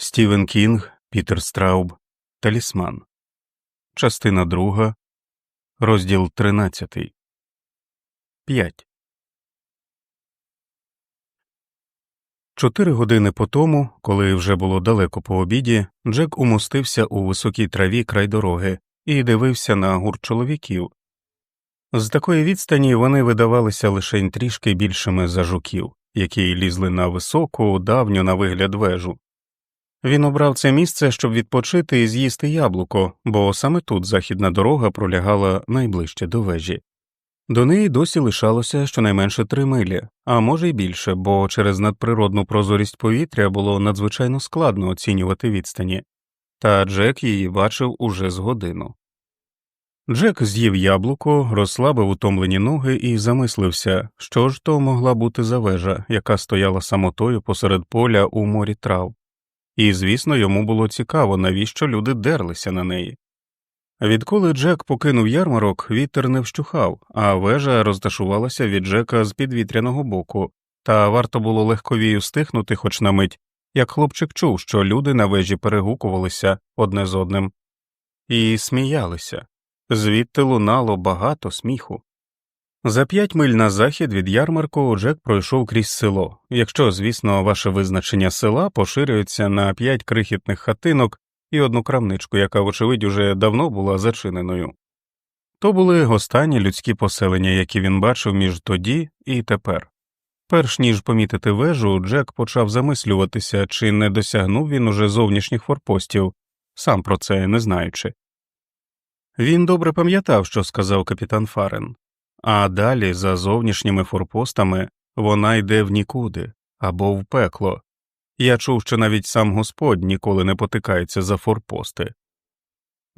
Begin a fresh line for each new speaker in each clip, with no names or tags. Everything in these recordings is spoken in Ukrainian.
Стівен Кінг, Пітер Страуб, Талісман, Частина друга, розділ тринадцятий. П'ять. Чотири години по тому, коли вже було далеко по обіді, Джек умостився у високій траві край дороги і дивився на гурт чоловіків. З такої відстані вони видавалися лише трішки більшими за жуків, які лізли на високу, давню на вигляд вежу. Він обрав це місце, щоб відпочити і з'їсти яблуко, бо саме тут західна дорога пролягала найближче до вежі. До неї досі лишалося щонайменше три милі, а може й більше, бо через надприродну прозорість повітря було надзвичайно складно оцінювати відстані, та Джек її бачив уже з годину. Джек з'їв яблуко, розслабив утомлені ноги і замислився, що ж то могла бути за вежа, яка стояла самотою посеред поля у морі трав і, звісно, йому було цікаво, навіщо люди дерлися на неї. Відколи Джек покинув ярмарок, вітер не вщухав, а вежа розташувалася від Джека з підвітряного боку, та варто було легковію стихнути хоч на мить, як хлопчик чув, що люди на вежі перегукувалися одне з одним, і сміялися, звідти лунало багато сміху. За п'ять миль на захід від ярмарку Джек пройшов крізь село, якщо, звісно, ваше визначення села поширюється на п'ять крихітних хатинок і одну крамничку, яка, вочевидь, уже давно була зачиненою. То були останні людські поселення, які він бачив між тоді і тепер. Перш ніж помітити вежу, Джек почав замислюватися, чи не досягнув він уже зовнішніх форпостів, сам про це не знаючи. Він добре пам'ятав, що сказав капітан Фарен а далі, за зовнішніми форпостами, вона йде в нікуди або в пекло. Я чув, що навіть сам Господь ніколи не потикається за форпости.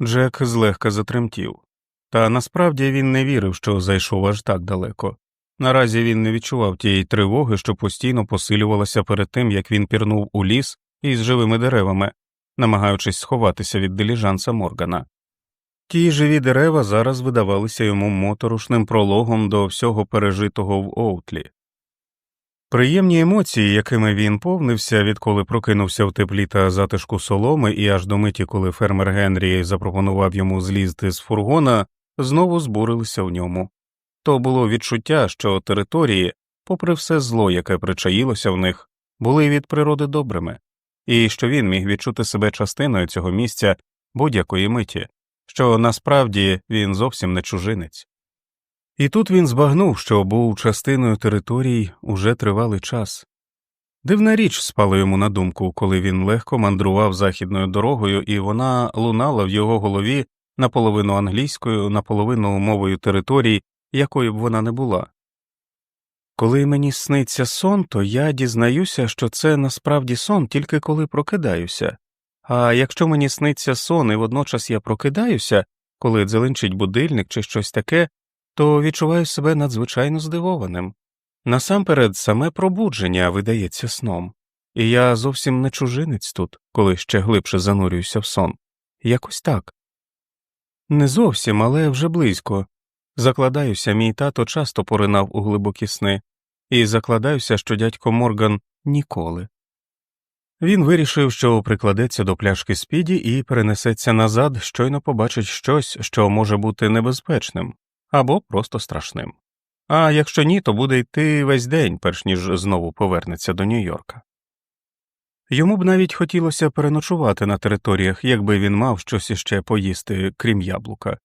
Джек злегка затремтів, та насправді він не вірив, що зайшов аж так далеко. Наразі він не відчував тієї тривоги, що постійно посилювалася перед тим, як він пірнув у ліс із живими деревами, намагаючись сховатися від диліжанса Моргана. Ті живі дерева зараз видавалися йому моторошним прологом до всього пережитого в Оутлі. Приємні емоції, якими він повнився, відколи прокинувся в теплі та затишку соломи, і аж до миті, коли фермер Генрі запропонував йому злізти з фургона, знову збурилися в ньому. То було відчуття, що території, попри все зло, яке причаїлося в них, були від природи добрими, і що він міг відчути себе частиною цього місця будь-якої миті що насправді він зовсім не чужинець. І тут він збагнув, що був частиною територій уже тривалий час. Дивна річ спала йому на думку, коли він легко мандрував західною дорогою, і вона лунала в його голові наполовину англійською, наполовину мовою територій, якою б вона не була. Коли мені сниться сон, то я дізнаюся, що це насправді сон тільки коли прокидаюся, а якщо мені сниться сон і водночас я прокидаюся, коли дзеленчить будильник чи щось таке, то відчуваю себе надзвичайно здивованим. Насамперед, саме пробудження видається сном, і я зовсім не чужинець тут, коли ще глибше занурююся в сон. Якось так. Не зовсім, але вже близько. Закладаюся, мій тато часто поринав у глибокі сни, і закладаюся, що дядько Морган ніколи. Він вирішив, що прикладеться до пляшки спіді і перенесеться назад, щойно побачить щось, що може бути небезпечним або просто страшним. А якщо ні, то буде йти весь день, перш ніж знову повернеться до Нью-Йорка. Йому б навіть хотілося переночувати на територіях, якби він мав щось іще поїсти, крім яблука,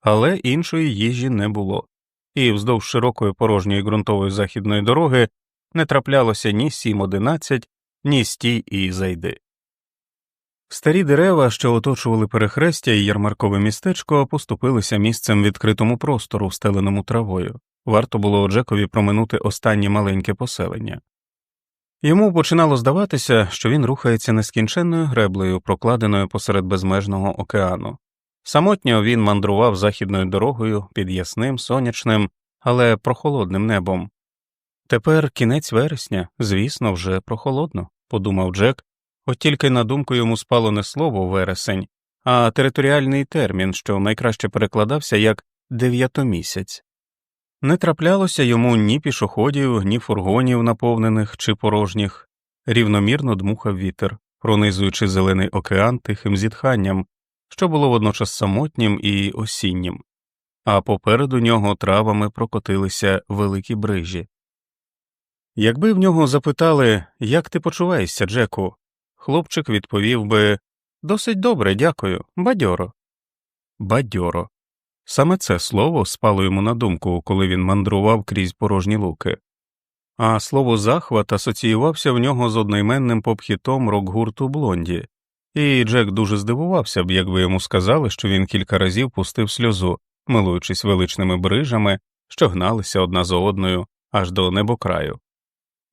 але іншої їжі не було, і вздовж широкої порожньої ґрунтової західної дороги не траплялося ні сім одинадцять ні стій і зайди. Старі дерева, що оточували перехрестя і ярмаркове містечко, поступилися місцем відкритому простору, встеленому травою. Варто було Джекові проминути останнє маленьке поселення. Йому починало здаватися, що він рухається нескінченною греблею, прокладеною посеред безмежного океану. Самотньо він мандрував західною дорогою під ясним, сонячним, але прохолодним небом. Тепер кінець вересня, звісно, вже прохолодно подумав Джек, от тільки на думку йому спало не слово вересень, а територіальний термін, що найкраще перекладався як дев'ятомісяць. Не траплялося йому ні пішоходів, ні фургонів, наповнених чи порожніх, рівномірно дмухав вітер, пронизуючи зелений океан тихим зітханням, що було водночас самотнім і осіннім, а попереду нього травами прокотилися великі брижі. Якби в нього запитали, як ти почуваєшся, Джеку, хлопчик відповів би досить добре, дякую, бадьоро. Бадьоро. Саме це слово спало йому на думку, коли він мандрував крізь порожні луки, а слово захват асоціювався в нього з одноіменним попхітом рок-гурту Блонді, і Джек дуже здивувався б, якби йому сказали, що він кілька разів пустив сльозу, милуючись величними брижами, що гналися одна за одною аж до небокраю.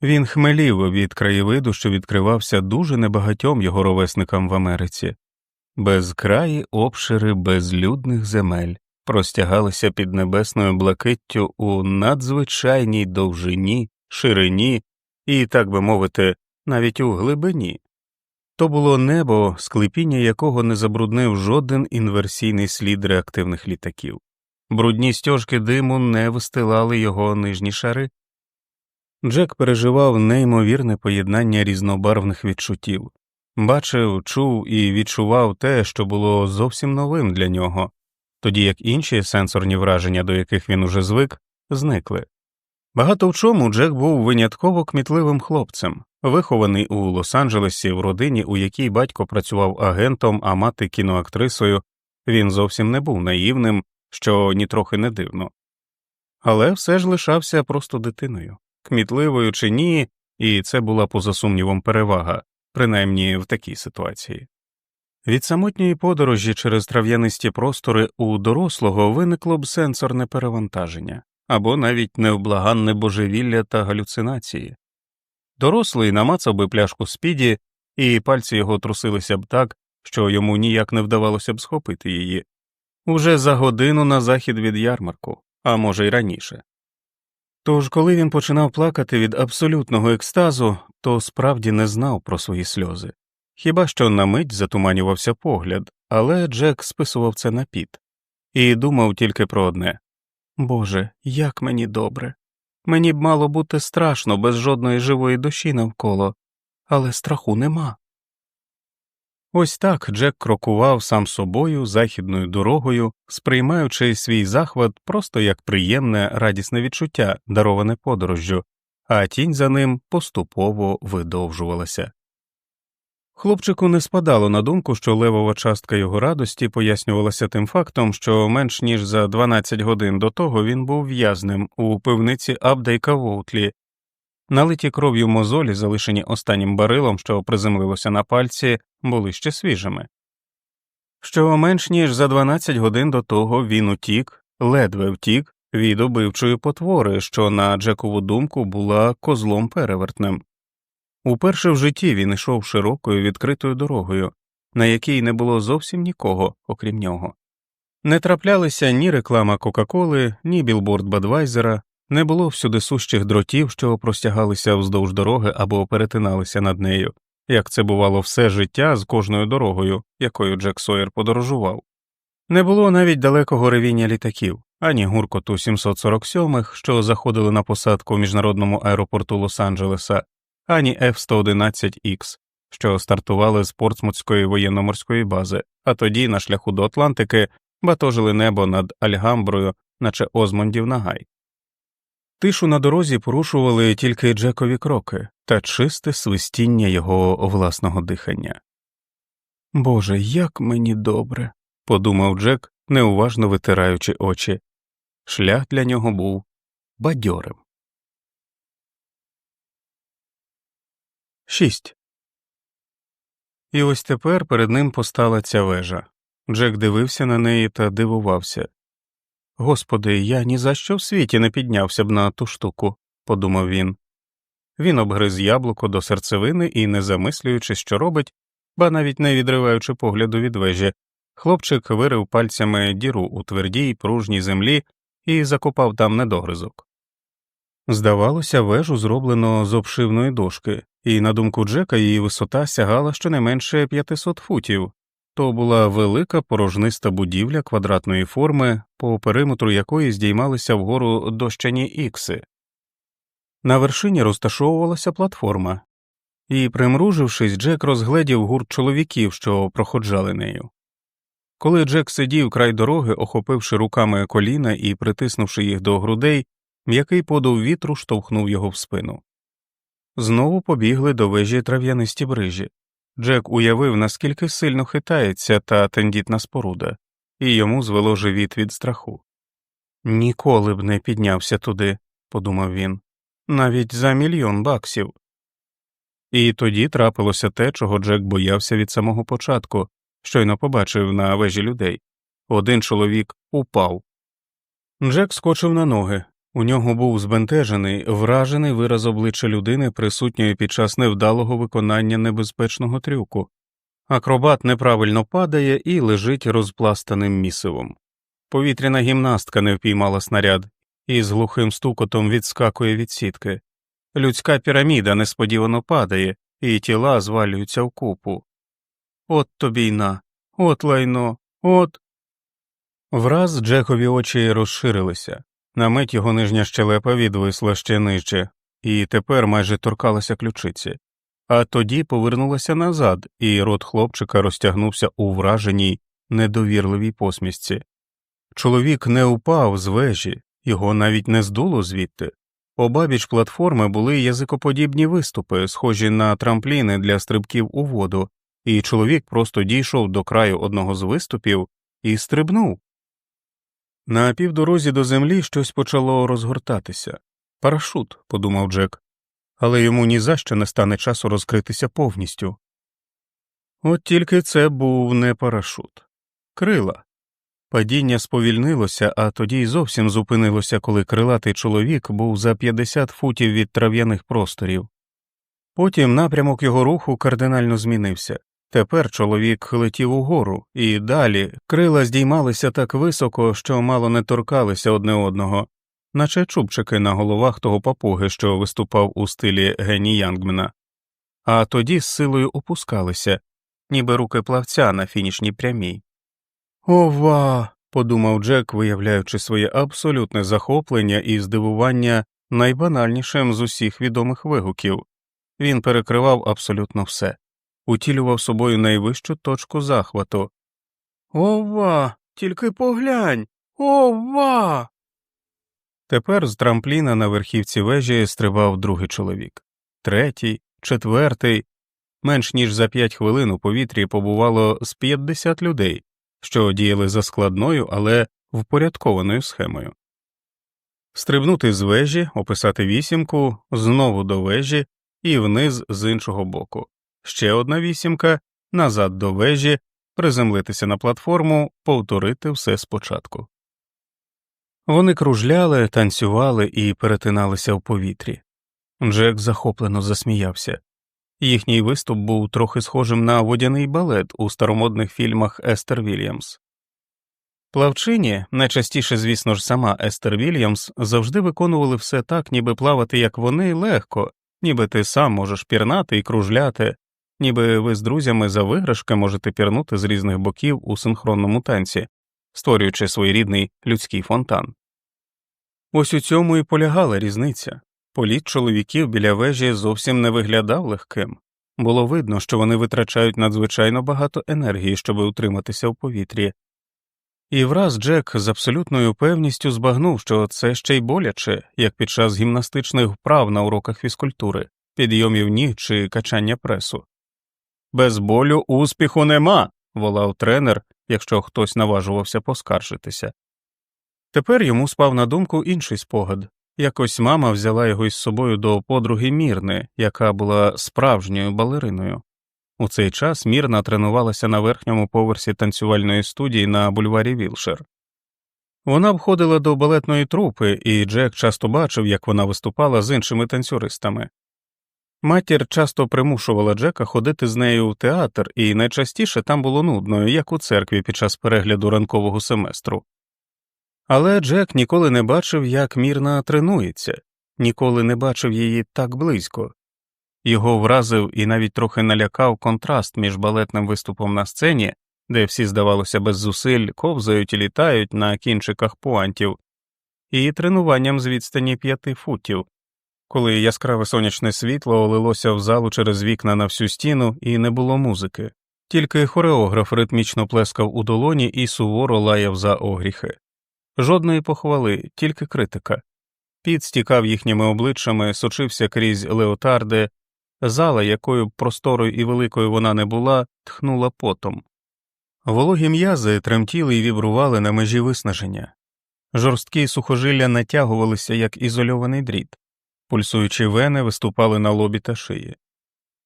Він хмелів від краєвиду, що відкривався дуже небагатьом його ровесникам в Америці, безкраї обшири безлюдних земель простягалися під небесною блакиттю у надзвичайній довжині, ширині і, так би мовити, навіть у глибині. То було небо, склепіння якого не забруднив жоден інверсійний слід реактивних літаків, брудні стяжки диму не вистилали його нижні шари. Джек переживав неймовірне поєднання різнобарвних відчуттів, бачив, чув і відчував те, що було зовсім новим для нього, тоді як інші сенсорні враження, до яких він уже звик, зникли. Багато в чому Джек був винятково кмітливим хлопцем, вихований у Лос-Анджелесі в родині, у якій батько працював агентом, а мати кіноактрисою, він зовсім не був наївним, що нітрохи не дивно, але все ж лишався просто дитиною, кмітливою чи ні, і це була поза сумнівом перевага, принаймні в такій ситуації. Від самотньої подорожі через трав'янисті простори у дорослого виникло б сенсорне перевантаження або навіть невблаганне божевілля та галюцинації. Дорослий намацав би пляшку спіді, і пальці його трусилися б так, що йому ніяк не вдавалося б схопити її уже за годину на захід від ярмарку, а може й раніше. Тож, коли він починав плакати від абсолютного екстазу, то справді не знав про свої сльози. Хіба що на мить затуманювався погляд, але Джек списував це на піт і думав тільки про одне Боже, як мені добре. Мені б мало бути страшно без жодної живої душі навколо, але страху нема. Ось так Джек крокував сам собою західною дорогою, сприймаючи свій захват просто як приємне радісне відчуття, дароване подорожжю, а тінь за ним поступово видовжувалася. Хлопчику не спадало на думку, що левова частка його радості пояснювалася тим фактом, що менш ніж за 12 годин до того він був в'язнем у пивниці Абдейка Воутлі, налиті кров'ю мозолі, залишені останнім барилом, що приземлилося на пальці, були ще свіжими. Що менш ніж за 12 годин до того він утік, ледве втік від убивчої потвори, що на Джекову думку була козлом перевертнем. Уперше в житті він йшов широкою відкритою дорогою, на якій не було зовсім нікого, окрім нього. Не траплялися ні реклама Кока-Коли, ні білборд Бадвайзера, не було всюди сущих дротів, що простягалися вздовж дороги або перетиналися над нею, як це бувало все життя з кожною дорогою, якою Джек Сойер подорожував. Не було навіть далекого ревіння літаків, ані гуркоту 747-х, що заходили на посадку в міжнародному аеропорту Лос-Анджелеса, ані F-111X, що стартували з Портсмутської воєнно-морської бази, а тоді на шляху до Атлантики батожили небо над Альгамброю, наче Озмондів нагай. Тишу на дорозі порушували тільки Джекові кроки та чисте свистіння його власного дихання. Боже, як мені добре, подумав Джек, неуважно витираючи очі. Шлях для нього був бадьорим. 6. І ось тепер перед ним постала ця вежа. Джек дивився на неї та дивувався. Господи, я ні за що в світі не піднявся б на ту штуку, подумав він. Він обгриз яблуко до серцевини і, не замислюючи, що робить, ба навіть не відриваючи погляду від вежі, хлопчик вирив пальцями діру у твердій, пружній землі і закопав там недогризок. Здавалося, вежу зроблено з обшивної дошки, і, на думку Джека, її висота сягала щонайменше 500 футів. То була велика порожниста будівля квадратної форми, по периметру якої здіймалися вгору дощані ікси. На вершині розташовувалася платформа, і, примружившись, Джек розгледів гурт чоловіків, що проходжали нею. Коли Джек сидів край дороги, охопивши руками коліна і притиснувши їх до грудей, м'який подув вітру штовхнув його в спину. Знову побігли до вежі трав'янисті брижі. Джек уявив, наскільки сильно хитається та тендітна споруда, і йому звело живіт від страху. Ніколи б не піднявся туди, подумав він, навіть за мільйон баксів. І тоді трапилося те, чого Джек боявся від самого початку, щойно побачив на вежі людей. Один чоловік упав. Джек скочив на ноги. У нього був збентежений, вражений вираз обличчя людини, присутньої під час невдалого виконання небезпечного трюку. Акробат неправильно падає і лежить розпластаним місивом. Повітряна гімнастка не впіймала снаряд і з глухим стукотом відскакує від сітки. Людська піраміда несподівано падає, і тіла звалюються в купу. От тобі на, от лайно, от. Враз Джекові очі розширилися. На мить його нижня щелепа відвисла ще нижче, і тепер майже торкалася ключиці, а тоді повернулася назад, і рот хлопчика розтягнувся у враженій, недовірливій посмішці. Чоловік не упав з вежі, його навіть не здуло звідти. Обабіч платформи були язикоподібні виступи, схожі на трампліни для стрибків у воду, і чоловік просто дійшов до краю одного з виступів і стрибнув. На півдорозі до землі щось почало розгортатися. Парашут, подумав Джек, але йому ні за що не стане часу розкритися повністю. От тільки це був не парашут, крила. Падіння сповільнилося, а тоді й зовсім зупинилося, коли крилатий чоловік був за 50 футів від трав'яних просторів. Потім напрямок його руху кардинально змінився. Тепер чоловік летів угору, і далі крила здіймалися так високо, що мало не торкалися одне одного, наче чубчики на головах того папуги, що виступав у стилі Гені Янгмена, а тоді з силою опускалися, ніби руки плавця на фінішній прямій. Ова. подумав Джек, виявляючи своє абсолютне захоплення і здивування найбанальнішим з усіх відомих вигуків. Він перекривав абсолютно все, утілював собою найвищу точку захвату. Ова, тільки поглянь. Ова. Тепер з трампліна на верхівці вежі стрибав другий чоловік, третій, четвертий. Менш ніж за п'ять хвилин у повітрі побувало з 50 людей що діяли за складною, але впорядкованою схемою. Стрибнути з вежі, описати вісімку, знову до вежі і вниз з іншого боку, ще одна вісімка, назад до вежі, приземлитися на платформу, повторити все спочатку. Вони кружляли, танцювали і перетиналися в повітрі. Джек захоплено засміявся. Їхній виступ був трохи схожим на водяний балет у старомодних фільмах Естер Вільямс. Плавчині, найчастіше, звісно ж, сама Естер Вільямс, завжди виконували все так, ніби плавати, як вони, легко, ніби ти сам можеш пірнати і кружляти, ніби ви з друзями за виграшки можете пірнути з різних боків у синхронному танці, створюючи своєрідний людський фонтан. Ось у цьому і полягала різниця. Політ чоловіків біля вежі зовсім не виглядав легким, було видно, що вони витрачають надзвичайно багато енергії, щоб утриматися в повітрі, і враз Джек з абсолютною певністю збагнув, що це ще й боляче, як під час гімнастичних вправ на уроках фізкультури, підйомів ніг чи качання пресу. Без болю успіху нема. волав тренер, якщо хтось наважувався поскаржитися. Тепер йому спав на думку інший спогад Якось мама взяла його із собою до подруги Мірни, яка була справжньою балериною. У цей час Мірна тренувалася на верхньому поверсі танцювальної студії на бульварі Вілшер. Вона входила до балетної трупи, і Джек часто бачив, як вона виступала з іншими танцюристами. Матір часто примушувала Джека ходити з нею в театр, і найчастіше там було нудно, як у церкві під час перегляду ранкового семестру. Але Джек ніколи не бачив, як мірна тренується, ніколи не бачив її так близько. Його вразив і навіть трохи налякав контраст між балетним виступом на сцені, де всі, здавалося, без зусиль ковзають і літають на кінчиках пуантів, і тренуванням з відстані п'яти футів, коли яскраве сонячне світло олилося в залу через вікна на всю стіну і не було музики, тільки хореограф ритмічно плескав у долоні і суворо лаяв за огріхи. Жодної похвали, тільки критика. Піт стікав їхніми обличчями, сочився крізь леотарди, зала, якою просторою і великою вона не була, тхнула потом. Вологі м'язи тремтіли і вібрували на межі виснаження. Жорсткі сухожилля натягувалися, як ізольований дріт, пульсуючі вени виступали на лобі та шиї.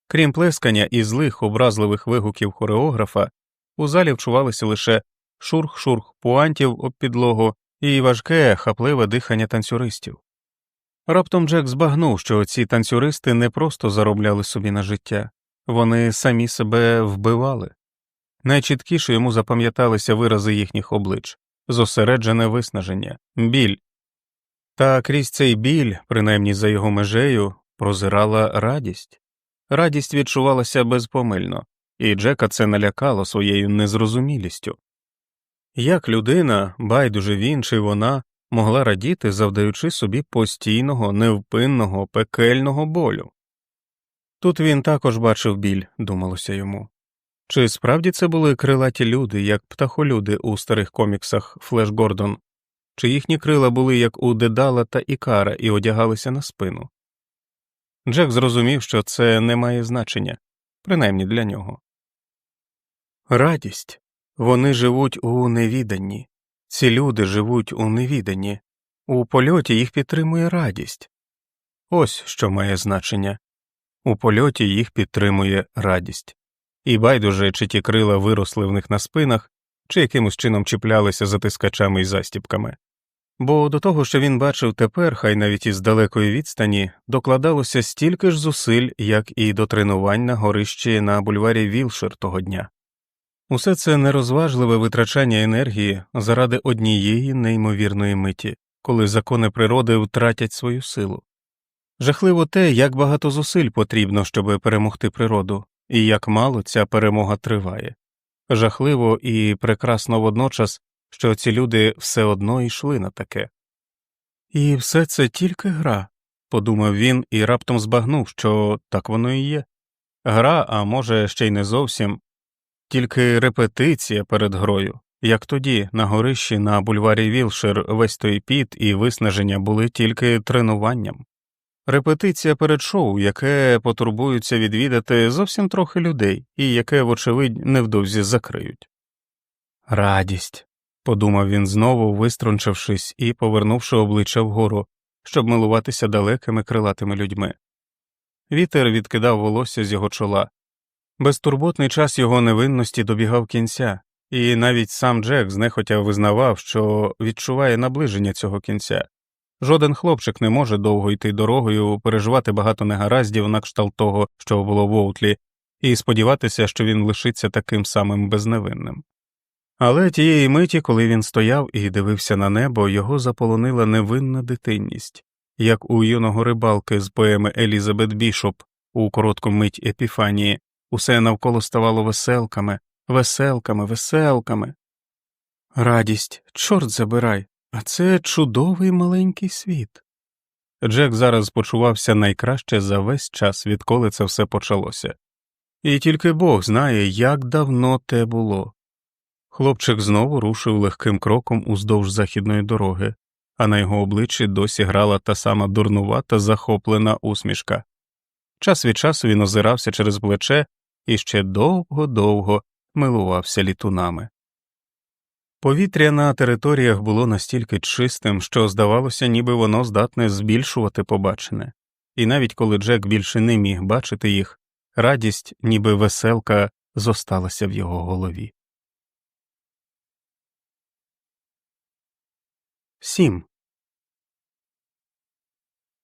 Крім плескання і злих образливих вигуків хореографа, у залі вчувалися лише шурх-шурх пуантів об підлогу і важке, хапливе дихання танцюристів. Раптом Джек збагнув, що ці танцюристи не просто заробляли собі на життя, вони самі себе вбивали. Найчіткіше йому запам'яталися вирази їхніх облич зосереджене виснаження, біль. Та крізь цей біль, принаймні за його межею, прозирала радість. Радість відчувалася безпомильно, і Джека це налякало своєю незрозумілістю. Як людина, байдуже він чи вона, могла радіти, завдаючи собі постійного, невпинного, пекельного болю? Тут він також бачив біль, думалося йому. Чи справді це були крилаті люди, як птахолюди у старих коміксах Флеш Гордон, чи їхні крила були як у Дедала та Ікара і одягалися на спину? Джек зрозумів, що це не має значення, принаймні для нього. Радість вони живуть у невіданні, ці люди живуть у невіданні, у польоті їх підтримує радість. Ось що має значення у польоті їх підтримує радість і байдуже, чи ті крила виросли в них на спинах, чи якимось чином чіплялися затискачами і застіпками. Бо до того, що він бачив тепер, хай навіть із далекої відстані, докладалося стільки ж зусиль, як і до тренувань на горищі на бульварі Вілшир того дня. Усе це нерозважливе витрачання енергії заради однієї неймовірної миті, коли закони природи втратять свою силу. Жахливо те, як багато зусиль потрібно, щоб перемогти природу, і як мало ця перемога триває. Жахливо і прекрасно водночас, що ці люди все одно йшли на таке. І все це тільки гра, подумав він і раптом збагнув, що так воно і є. Гра, а може, ще й не зовсім, тільки репетиція перед грою, як тоді, на горищі на бульварі Вілшир весь той піт і виснаження були тільки тренуванням. Репетиція перед шоу, яке потурбуються відвідати зовсім трохи людей, і яке, вочевидь, невдовзі закриють. Радість, подумав він знову, виструнчившись і повернувши обличчя вгору, щоб милуватися далекими крилатими людьми. Вітер відкидав волосся з його чола. Безтурботний час його невинності добігав кінця, і навіть сам Джек знехотя визнавав, що відчуває наближення цього кінця. Жоден хлопчик не може довго йти дорогою, переживати багато негараздів на кшталт того, що було в Оутлі, і сподіватися, що він лишиться таким самим безневинним. Але тієї миті, коли він стояв і дивився на небо, його заполонила невинна дитинність, як у юного рибалки з поеми Елізабет Бішоп у коротку мить епіфанії, усе навколо ставало веселками, веселками, веселками. Радість, чорт забирай, а це чудовий маленький світ. Джек зараз почувався найкраще за весь час, відколи це все почалося, і тільки Бог знає, як давно те було. Хлопчик знову рушив легким кроком уздовж західної дороги, а на його обличчі досі грала та сама дурнувата захоплена усмішка. Час від часу він озирався через плече і ще довго довго милувався літунами. Повітря на територіях було настільки чистим, що здавалося, ніби воно здатне збільшувати побачене, і навіть коли Джек більше не міг бачити їх, радість, ніби веселка, зосталася в його голові. Сім.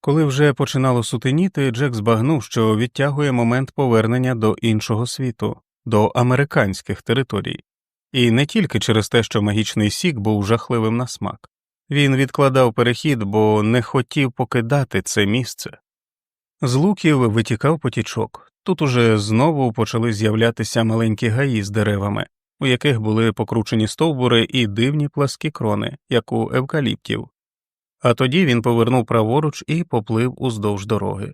Коли вже починало сутеніти, Джек збагнув, що відтягує момент повернення до іншого світу, до американських територій. І не тільки через те, що магічний сік був жахливим на смак. Він відкладав перехід, бо не хотів покидати це місце. З луків витікав потічок. Тут уже знову почали з'являтися маленькі гаї з деревами, у яких були покручені стовбури і дивні пласкі крони, як у евкаліптів. а тоді він повернув праворуч і поплив уздовж дороги.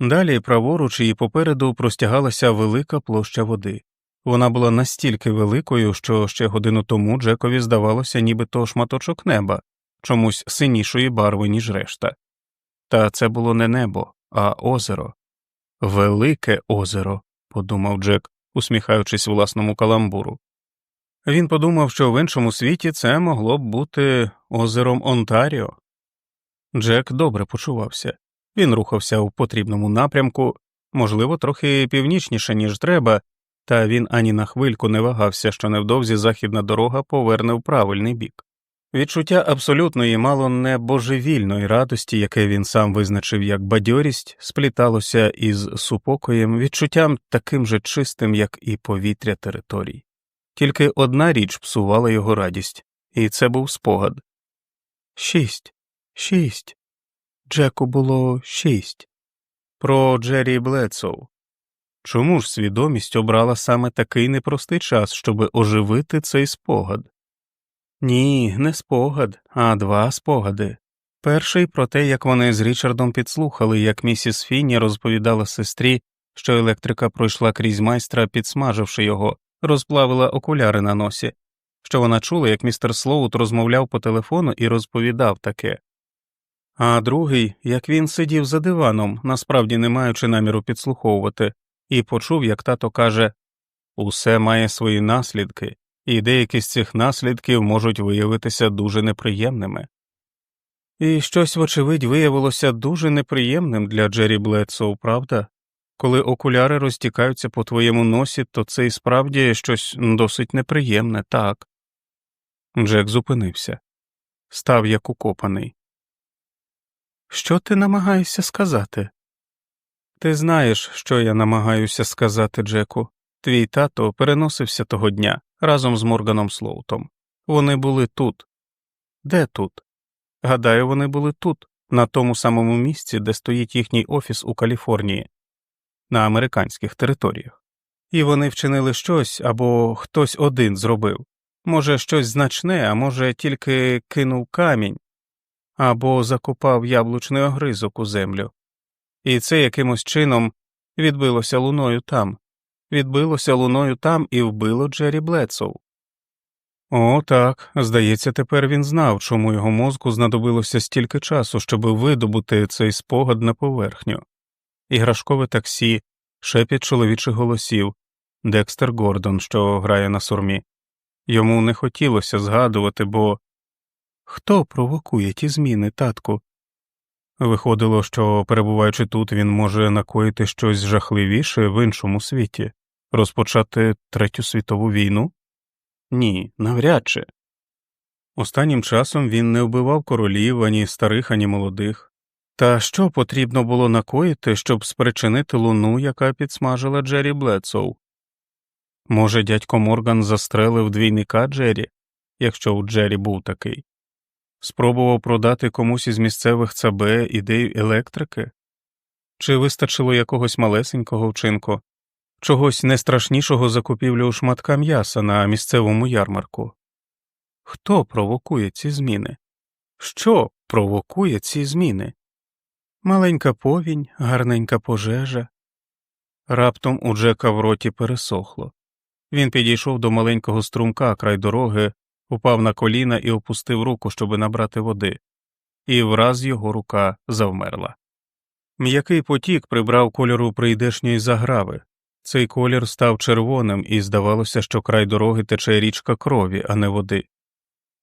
Далі праворуч і попереду простягалася велика площа води. Вона була настільки великою, що ще годину тому Джекові здавалося, ніби то шматочок неба, чомусь синішої барви, ніж решта. Та це було не небо, а озеро. Велике озеро, подумав Джек, усміхаючись власному каламбуру. Він подумав, що в іншому світі це могло б бути озером Онтаріо. Джек добре почувався. Він рухався у потрібному напрямку, можливо, трохи північніше, ніж треба, та він ані на хвильку не вагався, що невдовзі західна дорога поверне в правильний бік. Відчуття абсолютної, мало не божевільної радості, яке він сам визначив як бадьорість, спліталося із супокоєм, відчуттям таким же чистим, як і повітря територій. Тільки одна річ псувала його радість, і це був спогад. Шість, шість. Джеку було шість. Про Джері Блецоу. Чому ж свідомість обрала саме такий непростий час, щоб оживити цей спогад? Ні, не спогад, а два спогади. Перший про те, як вони з Річардом підслухали, як місіс Фіні розповідала сестрі, що електрика пройшла крізь майстра, підсмаживши його, розплавила окуляри на носі, що вона чула, як містер Слоут розмовляв по телефону і розповідав таке. А другий, як він сидів за диваном, насправді не маючи наміру підслуховувати, і почув, як тато каже Усе має свої наслідки, і деякі з цих наслідків можуть виявитися дуже неприємними. І щось, вочевидь, виявилося дуже неприємним для Джері Бледсоу, правда? Коли окуляри розтікаються по твоєму носі, то це і справді щось досить неприємне, так. Джек зупинився, став як укопаний. Що ти намагаєшся сказати? Ти знаєш, що я намагаюся сказати, Джеку. Твій тато переносився того дня разом з Морганом Слоутом. Вони були тут. Де тут? Гадаю, вони були тут, на тому самому місці, де стоїть їхній офіс у Каліфорнії, на американських територіях. І вони вчинили щось або хтось один зробив. Може, щось значне, а може, тільки кинув камінь або закопав яблучний огризок у землю. І це якимось чином відбилося луною там, відбилося луною там і вбило Джері Блецоу. О, так, здається, тепер він знав, чому його мозку знадобилося стільки часу, щоб видобути цей спогад на поверхню. Іграшкове таксі, шепіт чоловічих голосів, Декстер Гордон, що грає на сурмі. Йому не хотілося згадувати, бо хто провокує ті зміни, татку? Виходило, що, перебуваючи тут, він може накоїти щось жахливіше в іншому світі, розпочати Третю світову війну? Ні, навряд чи. Останнім часом він не вбивав королів ані старих, ані молодих. Та що потрібно було накоїти, щоб спричинити луну, яка підсмажила Джері Блецоу? Може, дядько Морган застрелив двійника Джері, якщо у Джері був такий, спробував продати комусь із місцевих ЦБ ідею електрики? Чи вистачило якогось малесенького вчинку, чогось не страшнішого за купівлю шматка м'яса на місцевому ярмарку? Хто провокує ці зміни? Що провокує ці зміни? Маленька повінь, гарненька пожежа. Раптом у Джека в роті пересохло. Він підійшов до маленького струмка край дороги, упав на коліна і опустив руку, щоби набрати води, і враз його рука завмерла. М'який потік прибрав кольору прийдешньої заграви. Цей колір став червоним, і здавалося, що край дороги тече річка крові, а не води.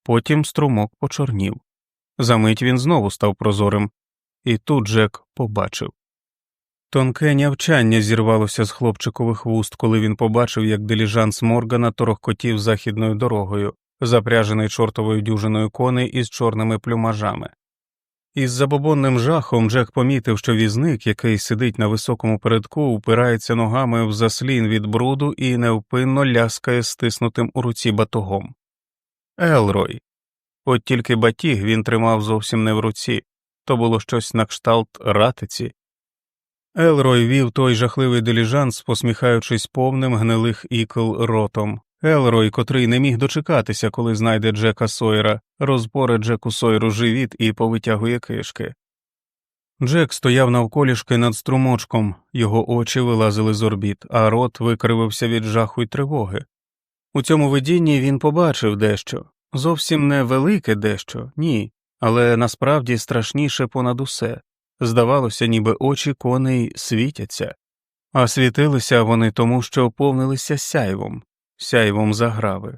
Потім струмок почорнів. Замить він знову став прозорим, і тут Джек побачив. Тонке нявчання зірвалося з хлопчикових вуст, коли він побачив, як диліжанс Моргана торохкотів західною дорогою, запряжений чортовою дюжиною коней із чорними плюмажами. Із забобонним жахом Джек помітив, що візник, який сидить на високому передку, упирається ногами в заслін від бруду і невпинно ляскає стиснутим у руці батогом. Елрой. От тільки батіг він тримав зовсім не в руці, то було щось на кшталт ратиці. Елрой вів той жахливий диліжанс, посміхаючись повним гнилих ікл ротом, Елрой, котрий не міг дочекатися, коли знайде Джека Сойера, розпоре Джеку Сойеру живіт і повитягує кишки. Джек стояв навколішки над струмочком, його очі вилазили з орбіт, а рот викривився від жаху й тривоги. У цьому видінні він побачив дещо зовсім не велике дещо, ні, але насправді страшніше понад усе здавалося, ніби очі коней світяться, а світилися вони тому, що повнилися сяйвом, сяйвом заграви.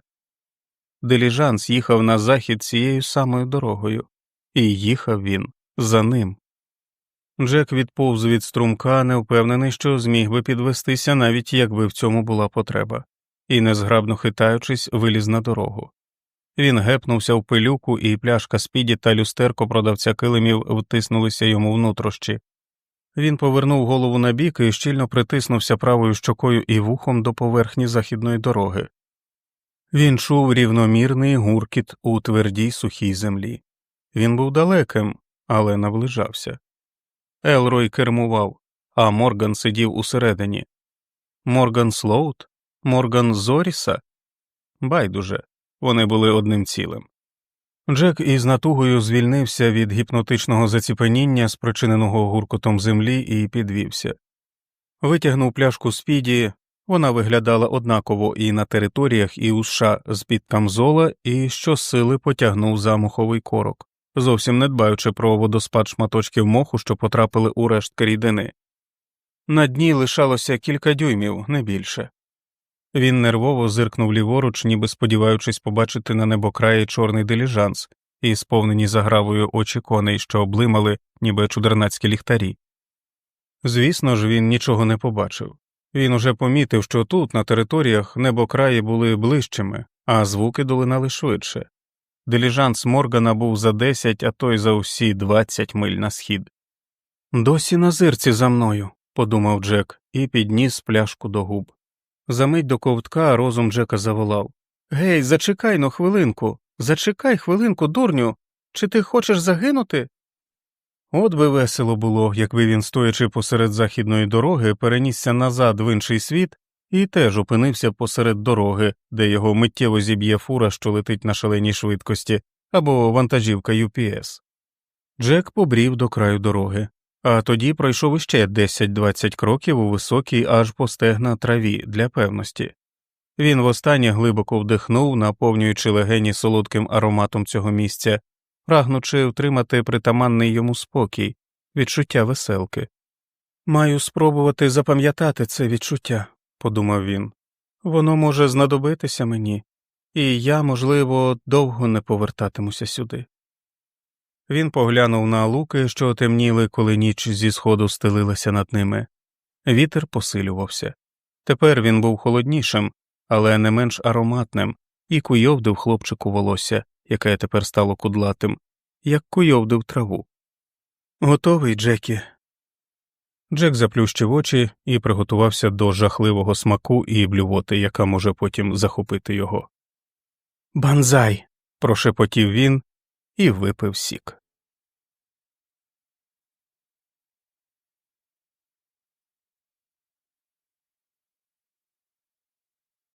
Деліжанс їхав на захід цією самою дорогою, і їхав він за ним. Джек відповз від струмка, не впевнений, що зміг би підвестися, навіть якби в цьому була потреба, і, незграбно хитаючись, виліз на дорогу. Він гепнувся в пилюку, і пляшка спіді та люстерко продавця килимів втиснулися йому внутрощі. Він повернув голову на бік і щільно притиснувся правою щокою і вухом до поверхні західної дороги. Він чув рівномірний гуркіт у твердій сухій землі. Він був далеким, але наближався. Елрой кермував, а Морган сидів усередині. Морган Слоут? Морган Зоріса? Байдуже, вони були одним цілим. Джек із натугою звільнився від гіпнотичного заціпеніння, спричиненого гуркотом землі, і підвівся. Витягнув пляшку спіді, вона виглядала однаково і на територіях, і у США з під камзола, і щосили потягнув за муховий корок, зовсім не дбаючи про водоспад шматочків моху, що потрапили у рештки рідини. На дні лишалося кілька дюймів, не більше. Він нервово зиркнув ліворуч, ніби сподіваючись побачити на небокраї чорний диліжанс і сповнені загравою очі коней, що облимали, ніби чудернацькі ліхтарі. Звісно ж, він нічого не побачив. Він уже помітив, що тут, на територіях, небокраї були ближчими, а звуки долинали швидше. Диліжанс Моргана був за 10, а той за усі 20 миль на схід. Досі на зирці за мною, подумав Джек і підніс пляшку до губ. Замить до ковтка розум Джека заволав Гей, зачекай но хвилинку, зачекай хвилинку, дурню. Чи ти хочеш загинути? От би весело було, якби він, стоячи посеред західної дороги, перенісся назад в інший світ і теж опинився посеред дороги, де його миттєво зіб'є фура, що летить на шаленій швидкості, або вантажівка UPS. Джек побрів до краю дороги, а тоді пройшов іще 10-20 кроків у високій аж по стегна траві для певності. Він востаннє глибоко вдихнув, наповнюючи легені солодким ароматом цього місця, прагнучи втримати притаманний йому спокій, відчуття веселки. Маю спробувати запам'ятати це відчуття, подумав він. Воно може знадобитися мені, і я, можливо, довго не повертатимуся сюди. Він поглянув на луки, що темніли, коли ніч зі сходу стелилася над ними. Вітер посилювався. Тепер він був холоднішим, але не менш ароматним, і куйовдив хлопчику волосся, яке тепер стало кудлатим, як куйовдив траву. Готовий, Джекі. Джек заплющив очі і приготувався до жахливого смаку і блювоти, яка може потім захопити його. Банзай. прошепотів він і випив сік.